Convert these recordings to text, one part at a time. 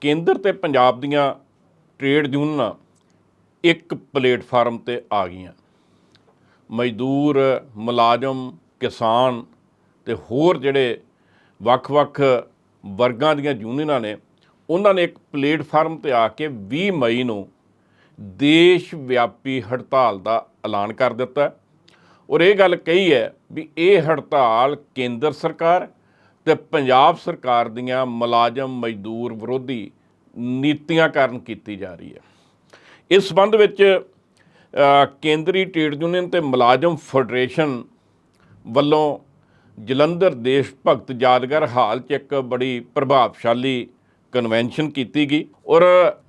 ਕੇਂਦਰ ਤੇ ਪੰਜਾਬ ਦੀਆਂ ਟ੍ਰੇਡ ਯੂਨੀਅਨਾਂ ਇੱਕ ਪਲੇਟਫਾਰਮ ਤੇ ਆ ਗਈਆਂ। ਮਜ਼ਦੂਰ, ਮੁਲਾਜ਼ਮ, ਕਿਸਾਨ ਤੇ ਹੋਰ ਜਿਹੜੇ ਵੱਖ-ਵੱਖ ਵਰਗਾਂ ਦੀਆਂ ਯੂਨੀਅਨਾਂ ਨੇ, ਉਹਨਾਂ ਨੇ ਇੱਕ ਪਲੇਟਫਾਰਮ ਤੇ ਆ ਕੇ 20 ਮਈ ਨੂੰ ਦੇਸ਼ ਵਿਆਪੀ ਹੜਤਾਲ ਦਾ ਐਲਾਨ ਕਰ ਦਿੱਤਾ। ਔਰ ਇਹ ਗੱਲ ਕਹੀ ਹੈ ਵੀ ਇਹ ਹੜਤਾਲ ਕੇਂਦਰ ਸਰਕਾਰ ਤੇ ਪੰਜਾਬ ਸਰਕਾਰ ਦੀਆਂ ਮੁਲਾਜ਼ਮ ਮਜ਼ਦੂਰ ਵਿਰੋਧੀ ਨੀਤੀਆਂ ਕਾਰਨ ਕੀਤੀ ਜਾ ਰਹੀ ਹੈ। ਇਸ ਸੰਬੰਧ ਵਿੱਚ ਕੇਂਦਰੀ ਟ੍ਰੇਡ ਯੂਨੀਅਨ ਤੇ ਮੁਲਾਜ਼ਮ ਫੈਡਰੇਸ਼ਨ ਵੱਲੋਂ ਜਲੰਧਰ ਦੇਸ਼ ਭਗਤ ਯਾਦਗਾਰ ਹਾਲ 'ਚ ਇੱਕ ਬੜੀ ਪ੍ਰਭਾਵਸ਼ਾਲੀ ਕਨਵੈਨਸ਼ਨ ਕੀਤੀ ਗਈ ਔਰ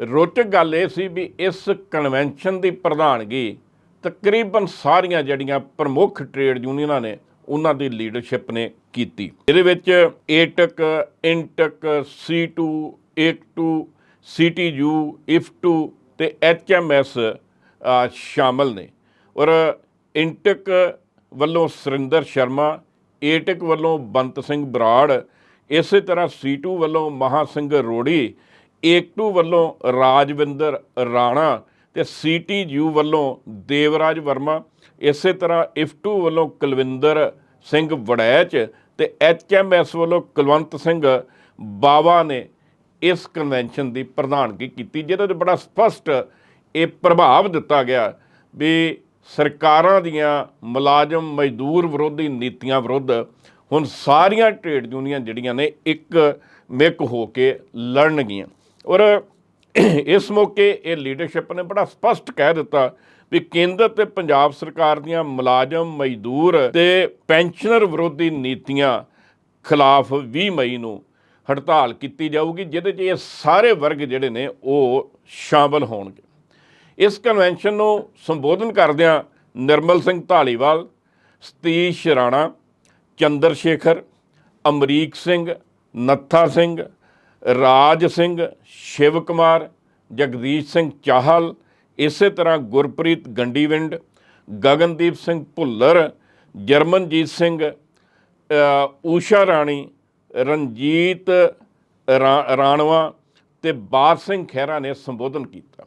ਰੋਚਕ ਗੱਲ ਇਹ ਸੀ ਵੀ ਇਸ ਕਨਵੈਨਸ਼ਨ ਦੀ ਪ੍ਰਧਾਨਗੀ ਤਕਰੀਬਨ ਸਾਰੀਆਂ ਜਿਹੜੀਆਂ ਪ੍ਰਮੁੱਖ ਟ੍ਰੇਡ ਯੂਨੀਅਨਾਂ ਨੇ ਉਹਨਾਂ ਦੀ ਲੀਡਰਸ਼ਿਪ ਨੇ ਕੀਤੀ। ਇਹਦੇ ਵਿੱਚ ਏਟਕ ਇੰਟਕ C2 ਏਕ2 CTU ਇਫ2 ਤੇ HMS ਅ, ਸ਼ਾਮਲ ਨੇ। ਔਰ ਇੰਟਕ ਵੱਲੋਂ ਸੁਰਿੰਦਰ ਸ਼ਰਮਾ ਏਟਕ ਵੱਲੋਂ ਬੰਤ ਸਿੰਘ ਬਰਾੜ ਇਸੇ ਤਰ੍ਹਾਂ C2 ਵੱਲੋਂ ਮਹਾ ਸਿੰਘ ਰੋੜੀ ਏਕ2 ਵੱਲੋਂ ਰਾਜਵਿੰਦਰ ਰਾਣਾ ਤੇ CTU ਵੱਲੋਂ ਦੇਵਰਾਜ ਵਰਮਾ, ਇਸੇ ਤਰ੍ਹਾਂ ਇਫਟੂ ਵੱਲੋਂ ਕੁਲਵਿੰਦਰ ਸਿੰਘ ਵੜੈਚ ਤੇ HMS ਵੱਲੋਂ ਕੁਲਵੰਤ ਸਿੰਘ ਬਾਵਾ ਨੇ ਇਸ ਕਨਵੈਨਸ਼ਨ ਦੀ ਪ੍ਰਧਾਨਗੀ ਕੀਤੀ, ਜਿਹਦੇ ਵਿੱਚ ਬੜਾ ਸਪਸ਼ਟ ਇਹ ਪ੍ਰਭਾਵ ਦਿੱਤਾ ਗਿਆ ਵੀ ਸਰਕਾਰਾਂ ਦੀਆਂ ਮੁਲਾਜ਼ਮ ਮਜ਼ਦੂਰ ਵਿਰੋਧੀ ਨੀਤੀਆਂ ਵਿਰੁੱਧ ਹੁਣ ਸਾਰੀਆਂ ਟ੍ਰੇਡ ਯੂਨੀਅਨ ਜਿਹੜੀਆਂ ਨੇ ਇੱਕ ਮਿਕ ਹੋ ਕੇ ਲੜਨਗੀਆਂ। ਔਰ ਇਸ ਮੌਕੇ ਇਹ ਲੀਡਰਸ਼ਿਪ ਨੇ ਬੜਾ ਸਪਸ਼ਟ ਕਹਿ ਦਿੱਤਾ ਵੀ ਕੇਂਦਰ ਤੇ ਪੰਜਾਬ ਸਰਕਾਰ ਦੀਆਂ ਮੁਲਾਜ਼ਮ, ਮਜ਼ਦੂਰ ਤੇ ਪੈਨਸ਼ਨਰ ਵਿਰੋਧੀ ਨੀਤੀਆਂ ਖਿਲਾਫ 20 ਮਈ ਨੂੰ ਹੜਤਾਲ ਕੀਤੀ ਜਾਊਗੀ, ਜਿਹਦੇ 'ਚ ਇਹ ਸਾਰੇ ਵਰਗ ਜਿਹੜੇ ਨੇ ਉਹ ਸ਼ਾਮਲ ਹੋਣਗੇ। ਇਸ ਕਨਵੈਨਸ਼ਨ ਨੂੰ ਸੰਬੋਧਨ ਕਰਦਿਆਂ ਨਿਰਮਲ ਸਿੰਘ ਢਾਲੀਵਾਲ ਸਤੀਸ਼ ਰਾਣਾ, ਚੰਦਰ ਸ਼ੇਖਰ, ਅਮਰੀਕ ਸਿੰਘ, ਨੱਥਾ ਸਿੰਘ ਰਾਜ ਸਿੰਘ, ਸ਼ਿਵ ਕੁਮਾਰ, ਜਗਦੀਸ਼ ਸਿੰਘ ਚਾਹਲ, ਇਸੇ ਤਰ੍ਹਾਂ ਗੁਰਪ੍ਰੀਤ ਗੰਡੀਵਿੰਡ, ਗਗਨਦੀਪ ਸਿੰਘ ਭੁੱਲਰ, ਜਰਮਨਜੀਤ ਸਿੰਘ ਊਸ਼ਾ ਰਾਣੀ, ਰਣਜੀਤ ਰਾਣਵਾ ਤੇ ਬਾਦ ਸਿੰਘ ਖਹਿਰਾ ਨੇ ਸੰਬੋਧਨ ਕੀਤਾ।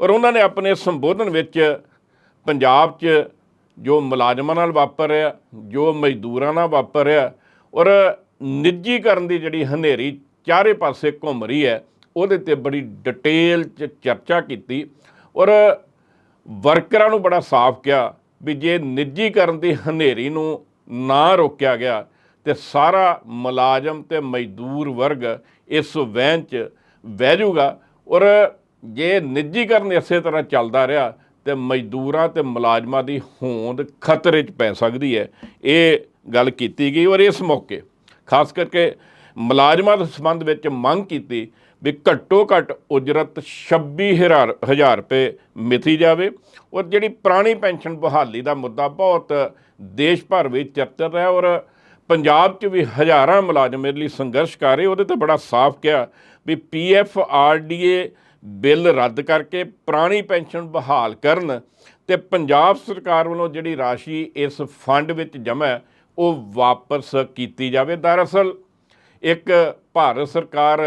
ਔਰ ਉਹਨਾਂ ਨੇ ਆਪਣੇ ਸੰਬੋਧਨ ਵਿੱਚ ਪੰਜਾਬ 'ਚ ਜੋ ਮੁਲਾਜ਼ਮਾਂ ਨਾਲ ਵਾਪਰ ਰਿਹਾ, ਜੋ ਮਜ਼ਦੂਰਾਂ ਨਾਲ ਵਾਪਰ ਰਿਹਾ ਔਰ ਨਿੱਜੀਕਰਨ ਦੀ ਜਿਹੜੀ ਹਨੇਰੀ ਚਾਰੇ ਪਾਸੇ ਘੁੰਮ ਰਹੀ ਹੈ। ਉਹਦੇ ਤੇ ਬੜੀ ਡਿਟੇਲ 'ਚ ਚਰਚਾ ਕੀਤੀ ਔਰ ਵਰਕਰਾਂ ਨੂੰ ਬੜਾ ਸਾਫ਼ ਕਿਹਾ ਵੀ ਜੇ ਨਿੱਜੀਕਰਨ ਦੀ ਹਨੇਰੀ ਨੂੰ ਨਾ ਰੋਕਿਆ ਗਿਆ ਤੇ ਸਾਰਾ ਮੁਲਾਜ਼ਮ ਤੇ ਮਜ਼ਦੂਰ ਵਰਗ ਇਸ ਵਹਿਣ 'ਚ ਵਹਿ ਜਾਊਗਾ ਔਰ ਜੇ ਨਿੱਜੀਕਰਨ ਇਸੇ ਤਰ੍ਹਾਂ ਚੱਲਦਾ ਰਿਹਾ ਤੇ ਮਜ਼ਦੂਰਾਂ ਤੇ ਮੁਲਾਜ਼ਮਾਂ ਦੀ ਹੋਂਦ ਖਤਰੇ 'ਚ ਪੈ ਸਕਦੀ ਹੈ। ਇਹ ਗੱਲ ਕੀਤੀ ਗਈ ਔਰ ਇਸ ਮੌਕੇ ਖਾਸ ਕਰਕੇ ਮੁਲਾਜ਼ਮਾਂ ਦੇ ਸੰਬੰਧ ਵਿੱਚ ਮੰਗ ਕੀਤੀ ਵੀ ਘੱਟੋ ਘੱਟ ਉਜਰਤ 26000 ਹਜ਼ਾਰ ਰੁਪਏ ਮਿਥੀ ਜਾਵੇ। ਔਰ ਜਿਹੜੀ ਪੁਰਾਣੀ ਪੈਨਸ਼ਨ ਬਹਾਲੀ ਦਾ ਮੁੱਦਾ ਬਹੁਤ ਦੇਸ਼ ਭਰ ਵਿੱਚ ਚਰਚਿਤ ਹੈ ਔਰ ਪੰਜਾਬ 'ਚ ਵੀ ਹਜ਼ਾਰਾਂ ਮੁਲਾਜ਼ਮ ਇਹਦੇ ਲਈ ਸੰਘਰਸ਼ ਕਰ ਰਹੇ। ਉਹਦੇ ਤੇ ਬੜਾ ਸਾਫ਼ ਕਿਹਾ ਵੀ ਪੀਐਫ ਆਰਡੀਏ ਬਿੱਲ ਰੱਦ ਕਰਕੇ ਪੁਰਾਣੀ ਪੈਨਸ਼ਨ ਬਹਾਲ ਕਰਨ ਤੇ ਪੰਜਾਬ ਸਰਕਾਰ ਵੱਲੋਂ ਜਿਹੜੀ ਰਾਸ਼ੀ ਇਸ ਫੰਡ ਵਿੱਚ ਜਮ੍ਹਾਂ ਉਹ ਵਾਪਸ ਕੀਤੀ ਜਾਵੇ। ਦਰਅਸਲ ਇੱਕ ਭਾਰਤ ਸਰਕਾਰ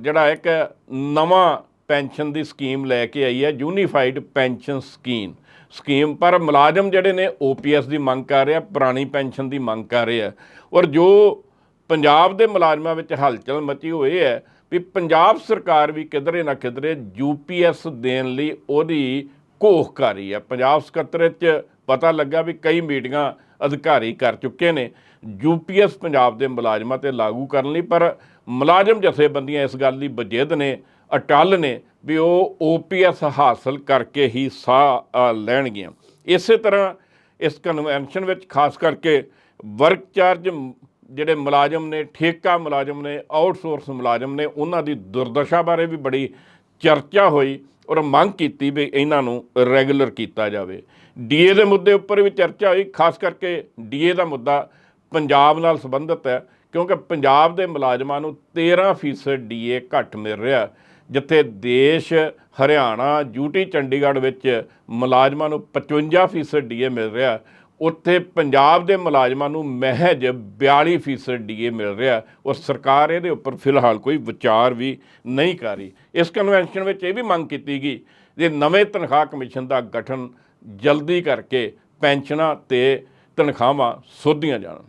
ਜਿਹੜਾ ਇੱਕ ਨਵਾਂ ਪੈਨਸ਼ਨ ਦੀ ਸਕੀਮ ਲੈ ਕੇ ਆਈ ਹੈ, ਯੂਨੀਫਾਈਡ ਪੈਨਸ਼ਨ ਸਕੀਮ। ਸਕੀਮ ਪਰ ਮੁਲਾਜ਼ਮ ਜਿਹੜੇ ਨੇ ਓਪੀਐਸ ਦੀ ਮੰਗ ਕਰ ਰਿਹਾ, ਪੁਰਾਣੀ ਪੈਨਸ਼ਨ ਦੀ ਮੰਗ ਕਰ ਰਹੇ। ਆ ਔਰ ਜੋ ਪੰਜਾਬ ਦੇ ਮੁਲਾਜ਼ਮਾਂ ਵਿੱਚ ਹਲਚਲ ਮਚੀ ਹੋਈ ਹੈ ਵੀ ਪੰਜਾਬ ਸਰਕਾਰ ਵੀ ਕਿਧਰੇ ਨਾ ਕਿਧਰੇ ਯੂਪੀਐਸ ਦੇਣ ਲਈ ਉਹਦੀ ਘੋਖ ਕਰ ਰਹੀ ਹੈ। ਪੰਜਾਬ ਸਕੱਤਰੇਤ ਚ ਪਤਾ ਲੱਗਾ ਵੀ ਕਈ ਮੀਟਿੰਗਾਂ ਅਧਿਕਾਰੀ ਕਰ ਚੁੱਕੇ ਨੇ। ਯੂਪੀਐਸ ਪੰਜਾਬ ਦੇ ਮੁਲਾਜ਼ਮਾਂ ਤੇ ਲਾਗੂ ਕਰਨ ਲਈ, ਪਰ ਮੁਲਾਜ਼ਮ ਜਥੇਬੰਦੀਆਂ ਇਸ ਗੱਲ ਦੀ ਬਜਿੱਦ ਨੇ, ਅਟਲ ਨੇ ਵੀ ਉਹ ਓਪੀਐਸ ਹਾਸਲ ਕਰਕੇ ਹੀ ਸਾਹ ਲੈਣਗੀਆਂ। ਇਸੇ ਤਰ੍ਹਾਂ ਇਸ ਕਨਵੈਨਸ਼ਨ ਵਿੱਚ ਖਾਸ ਕਰਕੇ ਵਰਕ ਚਾਰਜ ਜਿਹੜੇ ਮੁਲਾਜ਼ਮ ਨੇ, ਠੇਕਾ ਮੁਲਾਜ਼ਮ ਨੇ, ਆਊਟਸੋਰਸ ਮੁਲਾਜ਼ਮ ਨੇ, ਉਹਨਾਂ ਦੀ ਦੁਰਦਸ਼ਾ ਬਾਰੇ ਵੀ ਬੜੀ ਚਰਚਾ ਹੋਈ। ਔਰ ਮੰਗ ਕੀਤੀ ਵੀ ਇਹਨਾਂ ਨੂੰ ਰੈਗੂਲਰ ਕੀਤਾ ਜਾਵੇ। ਡੀਏ ਦੇ ਮੁੱਦੇ ਉੱਪਰ ਵੀ ਚਰਚਾ ਹੋਈ, ਖਾਸ ਕਰਕੇ ਡੀਏ ਦਾ ਮੁੱਦਾ ਪੰਜਾਬ ਨਾਲ ਸੰਬੰਧਿਤ ਹੈ, ਕਿਉਂਕਿ ਪੰਜਾਬ ਦੇ ਮੁਲਾਜ਼ਮਾਂ ਨੂੰ 13% ਡੀਏ ਘੱਟ ਮਿਲ ਰਿਹਾ ਜਿੱਥੇ ਦੇਸ਼ ਹਰਿਆਣਾ ਯੂਟੀ ਚੰਡੀਗੜ੍ਹ ਵਿੱਚ ਮੁਲਾਜ਼ਮਾਂ ਨੂੰ 55% ਡੀਏ ਮਿਲ ਰਿਹਾ ਉੱਥੇ ਪੰਜਾਬ ਦੇ ਮੁਲਾਜ਼ਮਾਂ ਨੂੰ ਮਹਿਜ 42% ਡੀਏ ਮਿਲ ਰਿਹਾ ਔਰ ਸਰਕਾਰ ਇਹਦੇ ਉੱਪਰ ਫਿਲਹਾਲ ਕੋਈ ਵਿਚਾਰ ਵੀ ਨਹੀਂ ਕਰ ਰਹੀ। ਇਸ ਕਨਵੈਨਸ਼ਨ ਵਿੱਚ ਇਹ ਵੀ ਮੰਗ ਕੀਤੀ ਗਈ ਜੇ ਨਵੇਂ ਤਨਖਾਹ ਕਮਿਸ਼ਨ ਦਾ ਗਠਨ ਜਲਦੀ ਕਰਕੇ ਪੈਨਸ਼ਨਾਂ ਤੇ ਤਨਖਾਹਾਂ ਸੋਧੀਆਂ ਜਾਣ।